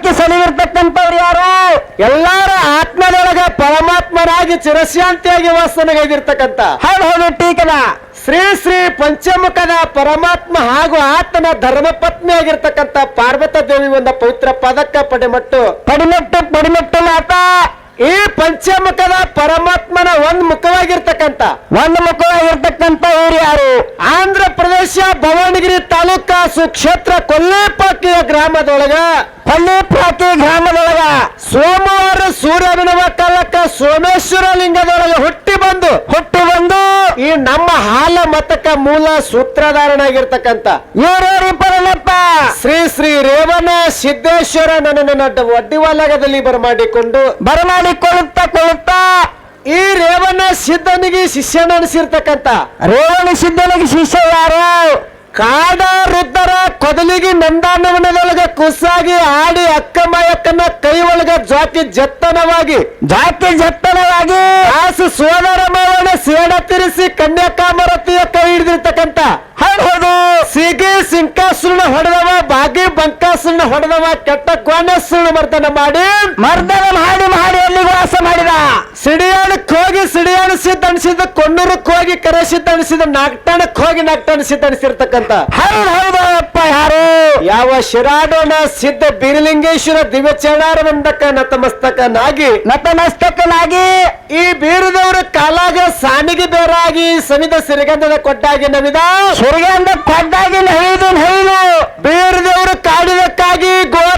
ಹಾಕಿ ಸಲಿಗಿರ್ತಕ್ಕಂಥವ್ರು ಯಾರು? ಎಲ್ಲಾರ ಆತ್ಮದೊಳಗ ಪರಮಾತ್ಮನಾಗಿ ಚಿರಶಾಂತಿಯಾಗಿ ವಾಸನೆಗೈದಿರ್ತಕ್ಕಂಥ. ಹೌದು ಹೌದು ಟೀಕನ. ಶ್ರೀ ಶ್ರೀ ಪಂಚಮುಖದ ಪರಮಾತ್ಮ ಹಾಗೂ ಆತನ ಧರ್ಮಪತ್ನಿ ಆಗಿರ್ತಕ್ಕಂಥ ಪಾರ್ವತ ದೇವಿ ಒಂದು ಪವಿತ್ರ ಪದಕ್ಕ ಪಡೆಮಟ್ಟು. ಪಡಿಮೆಟ್ಟು ಪಡಿಮೆಟ್ಟು. ಪಂಚಮುಖದ ಪರಮಾತ್ಮನ ಒಂದ್ ಮುಖವಾಗಿರ್ತಕ್ಕಂಥ. ಒಂದ್ ಮುಖವಾಗಿರ್ತಕ್ಕಂಥ ಊರು ಯಾರು? ಆಂಧ್ರ ಪ್ರದೇಶ ಭವನಗಿರಿ ತಾಲೂಕಾ ಸುಕ್ಷೇತ್ರ ಕೊಲ್ಲೇಪಾಕಿಯ ಗ್ರಾಮದೊಳಗ. ಕೊಲ್ಲೇಪಾಕಿ ಗ್ರಾಮದೊಳಗ. ಸೋಮವಾರ ಸೂರ್ಯ ಬಿಡುವ ಕಾಲಕ್ಕ ಸೋಮೇಶ್ವರ ಲಿಂಗದೊಳಗೆ ಹುಟ್ಟಿ ಬಂದು. ಹುಟ್ಟಿ ಬಂದು. ಈ ನಮ್ಮ ಹಾಲ ಮತಕ ಮೂಲ ಸೂತ್ರಧಾರನಾಗಿರ್ತಕ್ಕಂಥ ಶ್ರೀ ಶ್ರೀ ರೇವಣ ಸಿದ್ದೇಶ್ವರ ನನ್ನನ್ನು ಒಡ್ಡಿವಾಲಗದಲ್ಲಿ ಬರಮಾಡಿಕೊಂಡು ಬರಮಾಡಿಕೊಳ್ಳುತ್ತಾ ಕೊಳ್ಳುತ್ತಾ ಈ ರೇವಣ ಸಿದ್ಧನಿಗೆ ಶಿಷ್ಯನ ಅನಿಸಿರ್ತಕ್ಕಂಥ ರೇವಣ ಸಿದ್ಧನಿಗೆ ಶಿಷ್ಯ ಯಾರು? ಕಾಡ ರುದ್ರ ಕೊದಲಿಗೆ ನಂದಾನವನದೊಳಗ ಕುಸಾಗಿ ಆಡಿ ಅಕ್ಕಮಯಕ್ಕನ ಕೈ ಒಳಗ ಜಾತಿ ಜತ್ತನವಾಗಿ ಜಾತಿ ಜತ್ತನವಾಗಿ ಆಸು ಸೋದರ ಮಾವನ ಸೇಡ ತಿರಿಸಿ ಕನ್ಯಾಕಾಮರತಿಯ ಕೈ ಹಿಡಿದಿರ್ತಕ್ಕಂತ ಹೌದು ಸಿಗಿ ಸಿಂಕಾಸುರನ ಹೊಡೆದವ ಬಾಗಿ ಬಂಕಾಸುರನ ಹೊಡೆದವ ಕೆಟ್ಟ ಕೋಣೇಶ್ವರನ ಮರ್ದನ ಮಾಡಿ ಮರ್ದನ ಮಾಡಿ ಮಾಡಿ ಎಲ್ಲಿ ವಾಸ ಮಾಡಿದ ಸಿಡಿಯಾಣಕ್ಕೆ ಹೋಗಿ ಸಿಡಿಯಾಣ ಸಿದ್ಧ ಅನಿಸಿದ ಕೊಣ್ಣೂರಕ್ಕೆ ಹೋಗಿ ಕರೆಸಿದ್ದ ಅನಿಸಿದ ನಾಗ್ಟಾಣಕ್ಕೆ ಹೋಗಿ ನಾಗ್ಟಾಣ ಸಿದ್ಧ ಅನಿಸಿರ್ತಕ್ಕಂಥ ಹೌದು ಹೌದು ಅಪ್ಪ ಯಾರು? ಯಾವ ಶಿರಾಡೋಣ ಸಿದ್ಧ ಬೀರಲಿಂಗೇಶ್ವರ ದಿವ್ಯ ಚರಣಾರವಿಂದಕ್ಕ ನತಮಸ್ತಕನಾಗಿ ನತಮಸ್ತಕನಾಗಿ ಈ ಬೀರದವರ ಕಾಲಾಗ ಸಾನಿಗೆ ಬೇರಾಗಿ ಸಮಿದ ಸಿರಿಗಂಧದ ಕೊಟ್ಟಾಗಿ ನಮಿದ ಸುರಿಗಂಧ ಕೊಟ್ಟಾಗಿ ನಹಿದು ನಹಿದು ಬೀರದೇವರು ಕಾಡಿದಕ್ಕಾಗಿ ಘೋರ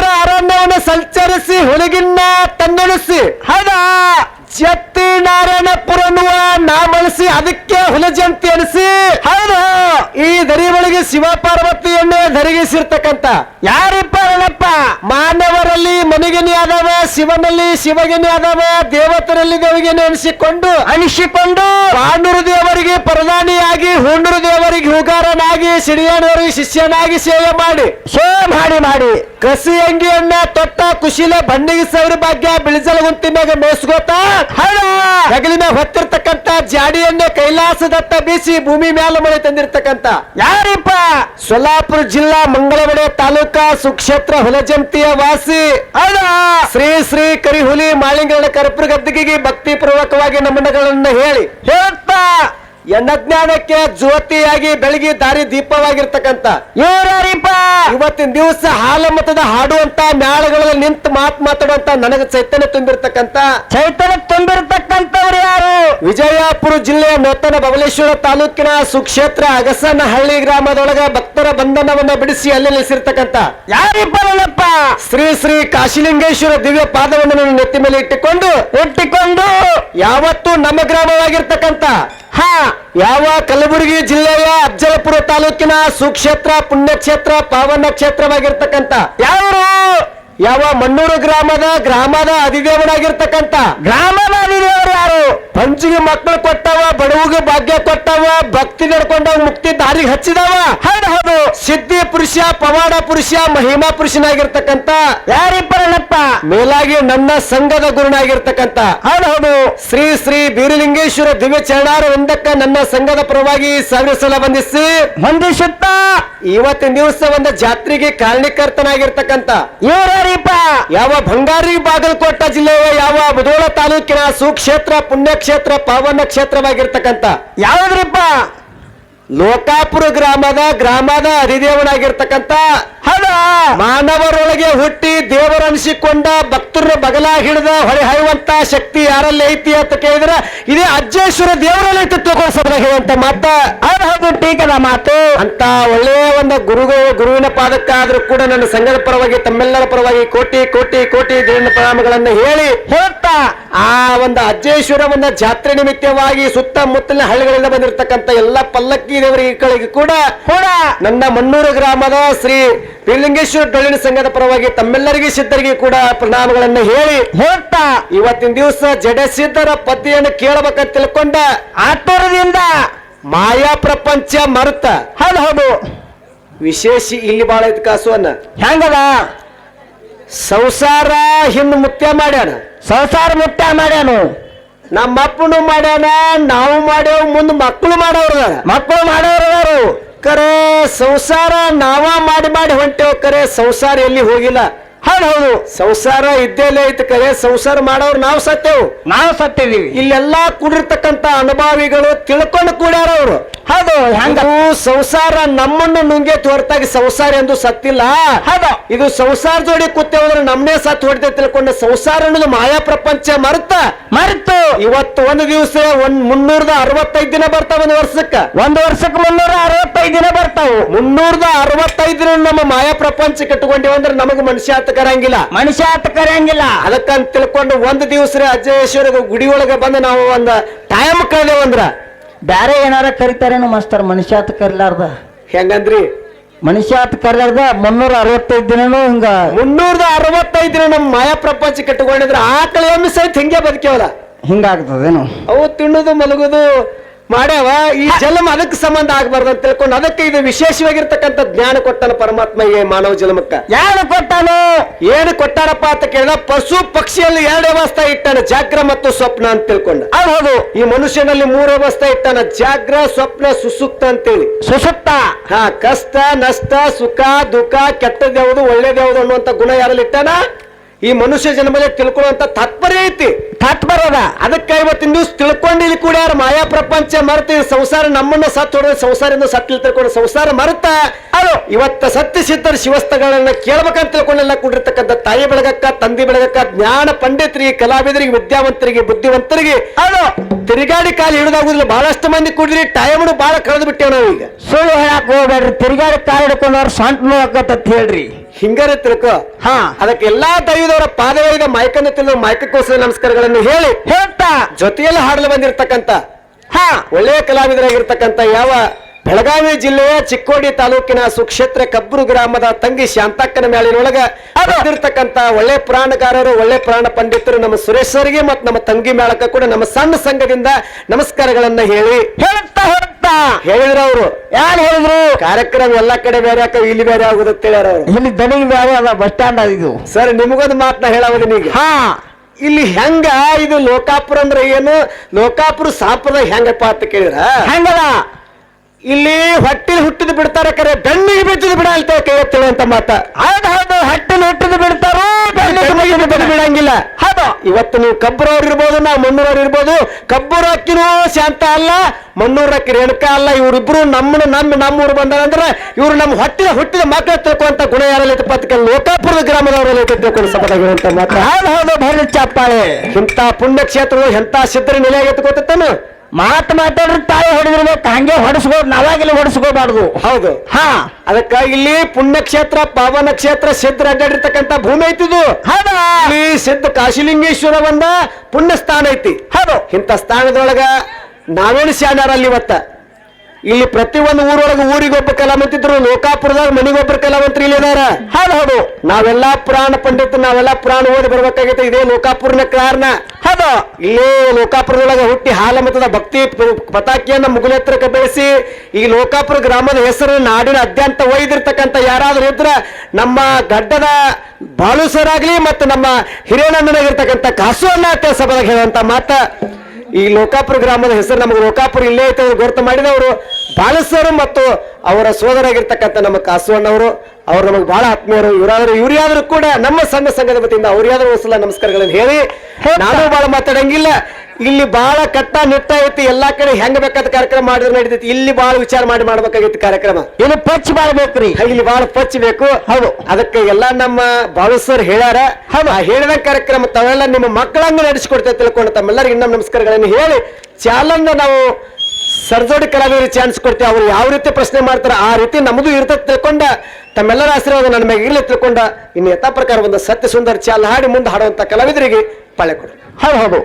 ಧರಿಗಿಸಿರ್ತಕ್ಕಂಥ ಯಾರಿಪ್ಪ ರಣಪ್ಪ ಮಾನವರಲ್ಲಿ ಮನಿಗೆನಿ ಆದವ, ಶಿವನಲ್ಲಿ ಶಿವಗಿನಿ ಆದವ, ದೇವತರಲ್ಲಿ ದೇವಿಗೆನೆ ಅನಿಸಿಕೊಂಡು ಅನಿಸಿಕೊಂಡು ಪಾಂಡುರು ದೇವರಿಗೆ ಪ್ರಧಾನಿಯಾಗಿ ಹುಂಡೂರು ದೇವರಿಗೆ ಹೂಗಾರನಾಗಿ ಸಿಡಿಯನವರಿಗೆ ಶಿಷ್ಯನಾಗಿ ಸೇವೆ ಮಾಡಿ. ಸೋ ಮಾಡಿ ಮಾಡಿ. ಕಸಿ ಅಂಗಿಯನ್ನ ತೊಟ್ಟ, ಕುಶಿಲ, ಬಣ್ಣಿಗೆ ಭಾಗ್ಯ ಬಿಳಿಜಲ ಗುಂತಿನಾಗ ಮೇಸ್ಕೋತ ಹೌದಾ ಹೆಗಲಿನ ಹೊತ್ತಿರ್ತಕ್ಕಂತ ಜಾಡಿಯನ್ನೇ ಕೈಲಾಸದತ್ತ ಬೀಸಿ ಭೂಮಿ ಮ್ಯಾಲ ಮಳೆ ತಂದಿರ್ತಕ್ಕಂತ. ಯಾರಿಪ್ಪ? ಸೊಲ್ಲಾಪುರ ಜಿಲ್ಲಾ ಮಂಗಳವಡೆ ತಾಲೂಕಾ ಸುಕ್ಷೇತ್ರ ಹೊಲಜಂತಿಯ ವಾಸಿ. ಶ್ರೀ ಶ್ರೀ ಕರಿಹುಲಿ ಮಾಳಿಂಗಳ ಕರ್ಪುರ ಗದ್ದಿಗೆಗೆ ಭಕ್ತಿ ಪೂರ್ವಕವಾಗಿ ನಮನಗಳನ್ನ ಹೇಳಿ. ಹೇಳುತ್ತಾ ಜ್ಞಾನಕ್ಕೆ ಜ್ಯೋತಿಯಾಗಿ ಬೆಳಗಿ ದಾರಿ ದೀಪವಾಗಿರ್ತಕ್ಕಂಥ ಇವತ್ತಿನ ದಿವಸ ಹಾಲ ಮತದ ಹಾಡುವಂತ ಮ್ಯಾಳಗಳಲ್ಲಿ ನಿಂತು ಮಾತು ಮಾತಾಡುವಂತ ನನಗೆ ಚೈತನ್ಯ ತುಂಬಿರ್ತಕ್ಕಂಥ ಚೈತನ್ಯ ತುಂಬಿರ್ತಕ್ಕಂಥವ್ರು ಯಾರು? ವಿಜಯಪುರ ಜಿಲ್ಲೆಯ ನೂತನ ಬಬಲೇಶ್ವರ ತಾಲೂಕಿನ ಸುಕ್ಷೇತ್ರ ಅಗಸನಹಳ್ಳಿ ಗ್ರಾಮದೊಳಗ ಭಕ್ತರ ಬಂಧನವನ್ನ ಬಿಡಿಸಿ ಅಲ್ಲಿ ನೆಲೆಸಿರ್ತಕ್ಕಂಥ ಯಾರಿಪ್ಪ ರಣಪ್ಪ ಶ್ರೀ ಶ್ರೀ ಕಾಶಿಲಿಂಗೇಶ್ವರ ದಿವ್ಯ ಪಾದವನ್ನು ನೆತ್ತಿ ಮೇಲೆ ಇಟ್ಟುಕೊಂಡು ಇಟ್ಟುಕೊಂಡು ಯಾವತ್ತೂ ನಮ್ಮ ಗ್ರಾಮವಾಗಿರ್ತಕ್ಕಂಥ ಹಾ ಯಾವ ಕಲಬುರಗಿ ಜಿಲ್ಲೆಯ ಅಜ್ಜಲಪುರ ತಾಲೂಕಿನ ಸುಕ್ಷೇತ್ರ ಪುಣ್ಯಕ್ಷೇತ್ರ ಪಾವನ ಕ್ಷೇತ್ರವಾಗಿರ್ತಕ್ಕಂಥ? ಯಾರು ಯಾವ ಮಣ್ಣೂರು ಗ್ರಾಮದ ಗ್ರಾಮದ ಅಧಿದೇವನಾಗಿರ್ತಕ್ಕಂಥ ಗ್ರಾಮದ ಅಧಿದೇವರು ಯಾರು? ಪಂಚಿಗೆ ಮಕ್ಕಳು ಕೊಟ್ಟವ ಬಡವಿಗೆ ಭಾಗ್ಯ ಕೊಟ್ಟವ ಭಕ್ತಿ ನಡ್ಕೊಂಡವ ಮುಕ್ತಿ ದಾರಿ ಹಚ್ಚಿದವ? ಹೌದು ಹೌದು. ಸಿದ್ಧಿ ಪುರುಷ ಪವಾಡ ಪುರುಷ ಮಹಿಮಾ ಪುರುಷನಾಗಿರ್ತಕ್ಕಂಥ? ಯಾರಿಪ್ಪ ಮೇಲಾಗಿ ನನ್ನ ಸಂಘದ ಗುರುನಾಗಿರ್ತಕ್ಕಂತ ಹೌದು ಹೌದು. ಶ್ರೀ ಶ್ರೀ ಬೀರಲಿಂಗೇಶ್ವರ ದಿವ್ಯ ಚರಣಾರ ಒಂದಕ್ಕ ನನ್ನ ಸಂಘದ ಪರವಾಗಿ ಸಾವಿರ ಸಲ ಬಂಧಿಸಿ ಹೊಂದಿಸುತ್ತ ಇವತ್ತಿನ ದಿವಸ ಒಂದು ಜಾತ್ರೆಗೆ ಕಾರಣೀಕರ್ತನಾಗಿರ್ತಕ್ಕಂಥ ಇವರೀಪ ಯಾವ ಬಂಗಾರಿ ಬಾಗಲಕೋಟ ಜಿಲ್ಲೆಯ ಯಾವ ಮುಧೋಳ ತಾಲೂಕಿನ ಸುಕ್ಷೇತ್ರ ಪುಣ್ಯಕ್ಷೇತ್ರ ಪಾವನ ಕ್ಷೇತ್ರವಾಗಿರ್ತಕ್ಕಂತ ಯಾವ್ದ್ರಿಪ್ಪ ಲೋಕಾಪುರ ಗ್ರಾಮದ ಗ್ರಾಮದ ಹರಿದೇವನಾಗಿರ್ತಕ್ಕಂಥ ಹೌದಾ? ಮಾನವರೊಳಗೆ ಹುಟ್ಟಿ ದೇವರನಿಸಿಕೊಂಡ ಭಕ್ತರ ಬಗಲ ಹಿಡಿದ ಹೊಳೆ ಹರಿಯುವಂತ ಶಕ್ತಿ ಯಾರಲ್ಲಿ ಐತಿ ಅಂತ ಕೇಳಿದ್ರೆ ಇದೇ ಅಜ್ಜೇಶ್ವರ ದೇವರಲ್ಲಿ ಐತಿ ತಗೋಸಬಲ ಹೇಳುವಂತ ಮಾತ. ಹೌದು ಹೌದು ಟೀಕದ ಮಾತು. ಅಂತ ಒಳ್ಳೆಯ ಒಂದು ಗುರುಗಳು ಗುರುವಿನ ಪಾದಕ್ಕಾದ್ರೂ ಕೂಡ ನನ್ನ ಸಂಘದ ಪರವಾಗಿ ತಮ್ಮೆಲ್ಲರ ಪರವಾಗಿ ಕೋಟಿ ಕೋಟಿ ಕೋಟಿ ದೇವನ ಪ್ರಣಾಮಗಳನ್ನು ಹೇಳಿ ಹೇಳ್ತಾ. ಆ ಒಂದು ಅಜ್ಜೇಶ್ವರ ಒಂದು ಜಾತ್ರೆ ನಿಮಿತ್ತವಾಗಿ ಸುತ್ತಮುತ್ತಲಿನ ಹಳ್ಳಿಗಳಿಂದ ಬಂದಿರತಕ್ಕಂತ ಎಲ್ಲ ಪಲ್ಲಕ್ಕಿ ದೇವರಿಗೆ ಕೂಡ ಕೂಡ ನನ್ನ ಮಣ್ಣೂರು ಗ್ರಾಮದ ಶ್ರೀ ಬೀರಲಿಂಗೇಶ್ವರ ಡೊಳ್ಳಿನ ಸಂಘದ ಪರವಾಗಿ ತಮ್ಮೆಲ್ಲರಿಗೆ ಸಿದ್ಧರಿಗೆ ಕೂಡ ಪ್ರಣಾಮಗಳನ್ನು ಹೇಳಿ ಹೇಳುತ್ತಾ ಇವತ್ತಿನ ದಿವಸ ಜಡಸಿದ್ಧರ ಪತಿಯನ್ನು ಕೇಳಬೇಕಂತ ತಿಳ್ಕೊಂಡ ಆತುರದಿಂದ ಮಾಯಾ ಪ್ರಪಂಚ ಮರುತ. ಹೌದು ಹೌದು. ವಿಶೇಷ ಇಲ್ಲಿ ಬಾಳ ಐತಿ ಕಾಸು ಅನ್ನ. ಹೆಂಗದ? ಸಂಸಾರ ಹಿಂದ್ ಮುತ್ಯ ಮಾಡ್ಯಾನ. ಸಂಸಾರ ಮುತ್ಯ ಮಾಡ್ಯಾನು. ನಮ್ಮ ಅಪ್ಪನು ಮಾಡ್ಯಾನ ನಾವು ಮಾಡ್ಯಾವ ಮುಂದ್ ಮಕ್ಕಳು ಮಾಡವ್ರ ಮಕ್ಕಳು ಮಾಡೋರು ಕರೆ ಸಂಸಾರ ನಾವ ಮಾಡಿ ಮಾಡಿ ಹೊಂಟೇವ್ ಕರೆ ಸಂಸಾರ ಎಲ್ಲಿ ಹೋಗಿಲ್ಲ. ಹೌದು ಹೌದು. ಸಂಸಾರ ಇದ್ದೇಲೆ ಐತೆ ಕರೆ ಸಂಸಾರ ಮಾಡೋರು ನಾವು ಸತ್ತೇವು. ನಾವು ಸತ್ತಿದೀವಿ ಇಲ್ಲೆಲ್ಲಾ ಕೂಡಿರ್ತಕ್ಕಂತ ಅನುಭವಿಗಳು ತಿಳ್ಕೊಂಡು ಕೂಡ್ಯಾರ ಅವರು. ಹೌದು ಹಂಗ? ಸಂಸಾರ ನಮ್ಮನ್ನು ನುಂಗೆ ತೋರ್ತಾಗಿ ಸಂಸಾರ ಎಂದು ಸತ್ತಿಲ್ಲ. ಹೌದು. ಇದು ಸಂಸಾರ ಜೋಡಿ ಕೂತೇವಂದ್ರೆ ನಮ್ಮನೇ ಸತ್ ಹೊಡೆದ ತಿಳ್ಕೊಂಡ ಸಂಸಾರ ಅನ್ನೋದು ಮಾಯಾ ಪ್ರಪಂಚ ಮರ್ತ. ಮರೆತು. ಇವತ್ತು ಒಂದು ದಿವಸ ಒಂದ್ ಮುನ್ನೂರದ ಅರವತ್ತೈದು ದಿನ ಬರ್ತಾವ ಒಂದು ವರ್ಷಕ್ಕ. ಒಂದು ವರ್ಷಕ್ಕೆ ಮುನ್ನೂರ ಅರವತ್ತೈದು ದಿನ ಬರ್ತಾವು. ಮುನ್ನೂರದ ಅರವತ್ತೈದು ದಿನ ನಮ್ಮ ಮಾಯಾ ಪ್ರಪಂಚ ಕಟ್ಕೊಂಡಿವ ಅಂದ್ರೆ ನಮಗೆ ಮನುಷ್ಯ ಅಂತ ಕರಂಗಿಲ್ಲ ಮನುಷ್ಯ ಆತ ಕರೆಯಂಗಿಲ್ಲ. ಅದಕ್ಕಂತ ತಿಳ್ಕೊಂಡು ಒಂದು ದಿವಸ ಅಜ್ಜೇಶ್ವರ ಗುಡಿ ಒಳಗೆ ಬಂದು ನಾವು ಒಂದ್ ಟೈಮ್ ಕಳೆದೇವಂದ್ರ ಬೇರೆ ಏನಾರ ಕರಿತಾರೇನು ಮಾಸ್ತರ್ ಮನುಷ್ಯ ಆತ ಕರಿಲಾರ್ದ? ಹೆಂಗಂದ್ರಿ? ಮನುಷ್ಯ ಆತ ಕರಿಲಾರ್ದ ಮುನ್ನೂರ ಅರವತ್ತೈದು ದಿನನೂ ಹಿಂಗ. ಮುನ್ನೂರದ ಅರವತ್ತೈದು ದಿನ ನಮ್ಮ ಮಾಯಾ ಪ್ರಪಂಚ ಕಟ್ಟಿಕೊಂಡಿದ್ರೆ ಆ ಎಮ್ಮೆ ಸಹಿತ ಹಿಂಗೆ ಬದುಕೇವಲ್ಲ ಹಿಂಗಾಗ್ತದೇನು? ಅವು ತಿನ್ನುದು ಮಲಗೋದು ಮಾಡ್ಯಾವ? ಈ ಜನ್ಮ ಅದಕ್ಕೆ ಸಂಬಂಧ ಆಗ್ಬಾರ್ದು ಅಂತ ತಿಳ್ಕೊಂಡು ಅದಕ್ಕೆ ಇದು ವಿಶೇಷವಾಗಿರ್ತಕ್ಕಂಥ ಜ್ಞಾನ ಕೊಟ್ಟನ ಪರಮಾತ್ಮ ಈ ಮಾನವ ಜನ್ಮಕ್ಕ ಯಾರು ಕೊಟ್ಟಾನು? ಏನು ಕೊಟ್ಟಾರಪ್ಪ ಅಂತ ಕೇಳಿದ ಪಶು ಪಕ್ಷಿಯಲ್ಲಿ ಎರಡು ಅವಸ್ಥೆ ಇಟ್ಟಾನ ಜಾಗ್ರ ಮತ್ತು ಸ್ವಪ್ನ ಅಂತ ತಿಳ್ಕೊಂಡ. ಹೌದು ಈ ಮನುಷ್ಯನಲ್ಲಿ ಮೂರು ಅವಸ್ಥೆ ಇಟ್ಟಾನ ಜಾಗ್ರ ಸ್ವಪ್ನ ಸುಸುಪ್ತ ಅಂತೇಳಿ ಸುಸುಪ್ತ? ಹಾ ಕಷ್ಟ ನಷ್ಟ ಸುಖ ದುಃಖ ಕೆಟ್ಟದ್ಯಾವುದು ಒಳ್ಳೇದ್ಯಾವುದು ಅನ್ನುವಂತ ಗುಣ ಯಾರಲ್ಲಿ ಇಟ್ಟಾನ? ಈ ಮನುಷ್ಯ ಜನ್ಮದಲ್ಲಿ ತಿಳ್ಕೊಳ್ಳುವಂತ ತಾತ್ಪರ್ಯ ಐತಿ. ತತ್ ಬರೋದ? ಅದಕ್ಕೆ ಇವತ್ತಿನ ದಿವಸ ತಿಳ್ಕೊಂಡು ಇಲ್ಲಿ ಕೂಡ ಯಾರು ಮಾಯಾ ಪ್ರಪಂಚ ಮರೆತು ಸಂಸಾರ ನಮ್ಮನ್ನ ಸತ್ತು ಹೊಡೆದ ಸಂಸಾರದಿಂದ ಸತ್ತಿಲ್ ತಿಳ್ಕೊಂಡು ಸಂಸಾರ ಮರೆತ ಅದು ಇವತ್ತ ಸತ್ಯ ಸಿದ್ಧರ ಶಿವಸ್ತಗಳನ್ನ ಕೇಳ್ಬೇಕಂತ ತಿಳ್ಕೊಂಡೆಲ್ಲ ಕೂಡಿರ್ತಕ್ಕಂಥ ತಾಯಿ ಬೆಳಗಕ್ಕ ತಂದಿ ಬೆಳಗಕ್ಕ ಜ್ಞಾನ ಪಂಡಿತರಿಗೆ ಕಲಾವಿದರಿಗೆ ವಿದ್ಯಾವಂತರಿಗೆ ಬುದ್ಧಿವಂತರಿಗೆ ಅದು ತಿರುಗಾಡಿ ಕಾಲು ಹಿಡಿದಾಗುದಿಲ್ಲ. ಬಹಳಷ್ಟು ಮಂದಿ ಕುಡಿದ್ರಿ ಟೈಮ್ನು ಬಹಳ ಕಳೆದು ಬಿಟ್ಟೇವ್ ನಾವು ಈಗ. ಸುಳ್ಳು ಹೇಳಕ್ ಹೋಗ್ಬೇಡ್ರಿ. ತಿರುಗಾಡಿ ಕಾಲು ಹಿಡ್ಕೊಂಡವ್ರು ಸೊಂಟ ನೋಕತ್ತ ಹೇಳ್ರಿ. ಹಿಂಗಾರೆ ತಿಳ್ಕೊ? ಹಾ. ಅದಕ್ಕೆ ಎಲ್ಲಾ ದೈವದವರ ಪಾದಗಳಿದ ಮೈಕನ್ನು ತಿಳಿದ ಮೈಕಕ್ಕೋಸ್ಕರ ನಮಸ್ಕಾರಗಳನ್ನು ಹೇಳಿ ಹೇಳ್ತಾ ಜೊತೆಯಲ್ಲಿ ಹಾಡಲು ಬಂದಿರತಕ್ಕಂತ ಹಾ. ಒಳ್ಳೆಯ ಕಲಾವಿದರಾಗಿರ್ತಕ್ಕಂಥ ಯಾವ ಬೆಳಗಾವಿ ಜಿಲ್ಲೆಯ ಚಿಕ್ಕೋಡಿ ತಾಲೂಕಿನ ಸುಕ್ಷೇತ್ರ ಕಬ್ಬರು ಗ್ರಾಮದ ತಂಗಿ ಶಾಂತಕ್ಕನ ಮ್ಯಾಲಿನೊಳಗ ಅದಿರ್ತಕ್ಕಂತ ಒಳ್ಳೆ ಪ್ರಾಣಕಾರರು ಒಳ್ಳೆ ಪುರಾಣ ಪಂಡಿತರು ನಮ್ಮ ಸುರೇಶ್ವರಿಗೆ ಮತ್ತು ನಮ್ಮ ತಂಗಿ ಮೇಳಕ್ಕ ಕೂಡ ನಮ್ಮ ಸಣ್ಣ ಸಂಘದಿಂದ ನಮಸ್ಕಾರಗಳನ್ನ ಹೇಳಿ. ಹೇಳ್ತಾ ಹೇಳ್ತಾ ಹೇಳಿದ್ರ ಅವರು. ಯಾರು ಹೇಳಿದ್ರು? ಕಾರ್ಯಕ್ರಮ ಎಲ್ಲಾ ಕಡೆ ಬೇರೆ ಹಾಕ ಇಲ್ಲಿ ಬೇರೆ ಆಗುದಂತ ಹೇಳ್ಯಾರ ಅವರು. ಇಲ್ಲಿ ದನಿಗೆ ಬೇರೆ ಅದ ಬಸ್ ಸ್ಟ್ಯಾಂಡ್ ಇದು. ಸರ್ ನಿಮಗೊಂದು ಮಾತನ್ನ ಹೇಳಾವದಿನ ನೀವು ಹಾ. ಇಲ್ಲಿ ಹೆಂಗ ಇದು ಲೋಕಾಪುರ ಅಂದ್ರೆ ಏನು? ಲೋಕಾಪುರ ಸಾಂಪ್ರದಾಯ ಹೆಂಗಪ್ಪ ಅಂತ ಕೇಳಿದ್ರ? ಹೆಂಗದ? ಇಲ್ಲಿ ಹೊಟ್ಟಿಲ್ ಹುಟ್ಟಿದ್ ಬಿಡ್ತಾರೆ ಕರೆ ಬೆಣ್ಣಿಗೆ ಬಿಟ್ಟಿದ್ ಬಿಡ ಅಂತ ಕೈ ಅಂತ ಮಾತ? ಹೌದು ಹೌದು ಹಟ್ಟಿನ ಹುಟ್ಟಿದ್ ಬಿಡ್ತಾರೋ ಬೆಣ್ಣೆ ಬಿಡಂಗಿಲ್ಲ. ಹೌದು. ಇವತ್ತು ನೀವು ಕಬ್ಬರವ್ರು ಇರ್ಬೋದು ನಾವು ಮಣ್ಣೂರವ್ರು ಇರ್ಬೋದು ಕಬ್ಬರ ಅಕ್ಕಿನೂ ಶಾಂತ ಅಲ್ಲ ಮಣ್ಣೂರ್ ಅಕ್ಕಿ ರೇಣುಕ ಅಲ್ಲ ಇವ್ರಿಬ್ರು ನಮ್ಮನ್ನ ನಮ್ಮ ನಮ್ಮೂರು ಬಂದಾರಂದ್ರೆ ಇವ್ರು ನಮ್ಮ ಹೊಟ್ಟಿನ ಹುಟ್ಟಿದ ಮಕ್ಕಳು ತಿಳ್ಕೊಂತ ಗುಣ ಯಾರಲ್ಲಿ ಪತ್ಕ ಲೋಕಾಪುರದ ಗ್ರಾಮದವರಲ್ಲಿ ತಿಳ್ಕೊಂಡು ಸಪದಾಗಿರುವಂತ ಮಾತ್ರ ಹೌದು ಹೌದು ಬಹಳ ಚಪ್ಪಾಳೆ. ಇಂಥ ಪುಣ್ಯಕ್ಷೇತ್ರಗಳು ಎಂಥ ಸಿದ್ಧರ ನೆಲೆಯಾಗೈತೆ ಗೊತ್ತಾನು ಮಾತು ಮಾತಾಡ್ರಿ ತಾಯಿ ಹೊಡೆದಿರ್ಬೇಕು. ಹಂಗೆ ಹೊಡೆಸ್ಕೋ ನಾವಾಗಿಲ್ಲಿ ಹೊಡೆಸ್ಕೋಬಾರ್ದು. ಹೌದು. ಹಾ. ಅದಕ್ಕಾಗಿ ಇಲ್ಲಿ ಪುಣ್ಯಕ್ಷೇತ್ರ ಪಾವನ ಕ್ಷೇತ್ರ ಸಿದ್ಧ ಅಡ್ಡಾಡಿರ್ತಕ್ಕಂಥ ಭೂಮಿ ಐತಿದು ಹೌದಾ? ಇಲ್ಲಿ ಸಿದ್ಧ ಕಾಶಿಲಿಂಗೇಶ್ವರ ಒಂದ ಪುಣ್ಯ ಸ್ಥಾನ ಐತಿ. ಹೌದು. ಇಂಥ ಸ್ಥಾನದೊಳಗ ನಾವೇನು ಶಾಣ್ಯಾರಲ್ಲಿ ಇವತ್ತ? ಇಲ್ಲಿ ಪ್ರತಿ ಒಂದು ಊರೊಳಗ ಊರಿಗೊಬ್ಬ ಕಲಾವಂತಿದ್ರು ಲೋಕಾಪುರದಾಗ ಮನಿಗೊಬ್ಬರ ಕಲಾವಂತರು ಇಲ್ಲಿ ಇದಾರ. ಹೌದು ಹೌದು. ನಾವೆಲ್ಲಾ ಪುರಾಣ ಪಂಡಿತ ನಾವೆಲ್ಲಾ ಪುರಾಣ ಓದಿ ಬರ್ಬೇಕಾಗೈತೆ ಇದೇ ಲೋಕಾಪುರನ ಕಾರಣ. ಹೌದು. ಇಲ್ಲೇ ಲೋಕಾಪುರದೊಳಗ ಹುಟ್ಟಿ ಹಾಲಮತದ ಭಕ್ತಿ ಪತಾಕಿಯನ್ನ ಮುಗುಲೆತ್ತರಕ್ಕೆ ಬೆಳೆಸಿ ಈ ಲೋಕಾಪುರ ಗ್ರಾಮದ ಹೆಸರು ನಾಡಿನ ಅತ್ಯಂತ ಒಯ್ದಿರ್ತಕ್ಕಂಥ ಯಾರಾದ್ರೂ ಇದ್ರ ನಮ್ಮ ಗಡ್ಡದ ಬಾಲುಸರಾಗ್ಲಿ ಸರ್ ಮತ್ತು ನಮ್ಮ ಹಿರೇನಂದನಾಗಿರ್ತಕ್ಕಂಥ ಕಾಸು ಅನ್ನ ಸಭೆಗೆ ಸಭೆದಾಗ ಹೇಳುವಂತ ಮಾತ. ಈ ಲೋಕಾಪುರ ಗ್ರಾಮದ ಹೆಸರು ನಮಗೆ ಲೋಕಾಪುರ ಇಲ್ಲೇ ಐತೆ ಗುರುತು ಮಾಡಿದವರು ಬಾಲಸರು ಮತ್ತು ಅವರ ಸೋದರಾಗಿರ್ತಕ್ಕಂಥ ನಮ್ಮ ಕಾಸು ಅಣ್ಣವರು. ಅವ್ರು ನಮಗೆ ಬಹಳ ಆತ್ಮೀಯರು ಇವರಾದ್ರೂ ಇವ್ರಿಯಾದ್ರೂ ಕೂಡ ನಮ್ಮ ಸಣ್ಣ ಸಂಘದ ವತಿಯಿಂದ ಅವ್ರಿಯಾದ್ರೂ ಒಂದ್ಸಲ ನಮಸ್ಕಾರಗಳನ್ನು ಹೇಳಿ ನಾನು ಬಹಳ ಮಾತಾಡಂಗಿಲ್ಲ. ಇಲ್ಲಿ ಬಹಳ ಕಟ್ಟ ನಿಟ್ಟ ಐತಿ ಎಲ್ಲಾ ಕಡೆ ಹೆಂಗ್ ಬೇಕಾದ ಕಾರ್ಯಕ್ರಮ ಮಾಡಿದ್ರೆ ನಡೀತೈತಿ. ಇಲ್ಲಿ ಬಹಳ ವಿಚಾರ ಮಾಡಿ ಮಾಡ್ಬೇಕಾಗಿತ್ತು ಕಾರ್ಯಕ್ರಮ. ಇಲ್ಲಿ ಪಚ್ಚಬೇಕು ರೀ ಇಲ್ಲಿ ಬಹಳ ಪಚ್ಚಬೇಕು ಹೌದು. ಅದಕ್ಕೆ ಎಲ್ಲಾ ನಮ್ಮ ಬಾಳು ಸರ್ ಹೇಳ್ಯಾರ ಹೇಳಿದ ಕಾರ್ಯಕ್ರಮ ತಾವೆಲ್ಲ ನಿಮ್ಮ ಮಕ್ಕಳಂಗ ನಡೆಸಿಕೊಡ್ತೇವೆ ತಿಳ್ಕೊಂಡು ತಮ್ಮೆಲ್ಲರಿಗೆ ಇನ್ನೊಂದು ನಮಸ್ಕಾರಗಳನ್ನು ಹೇಳಿ ಚಾಲನ್ನ ನಾವು ಸರ್ಜೋಡಿ ಕಲಾವಿದರಿಗೆ ಚಾನ್ಸ್ ಕೊಡ್ತೀವಿ. ಅವ್ರು ಯಾವ ರೀತಿ ಪ್ರಶ್ನೆ ಮಾಡ್ತಾರೆ, ಆ ರೀತಿ ನಮ್ಮದು ಇರ್ತದೆ ತಿಳ್ಕೊಂಡ, ತಮ್ಮೆಲ್ಲರ ಆಶೀರ್ವಾದ ನನ್ನ ಮೇಲೆ ಇರಲಿ ತಿಳ್ಕೊಂಡ, ಇನ್ನು ಯಥಾ ಪ್ರಕಾರ ಒಂದು ಸತ್ಯ ಸುಂದರ ಚಾಲ ಹಾಡಿ ಮುಂದೆ ಹಾಡುವಂಥ ಕಲಾವಿದರಿಗೆ ಪಾಳೆ ಕೊಡಿ ಹೌದು ಹೌದು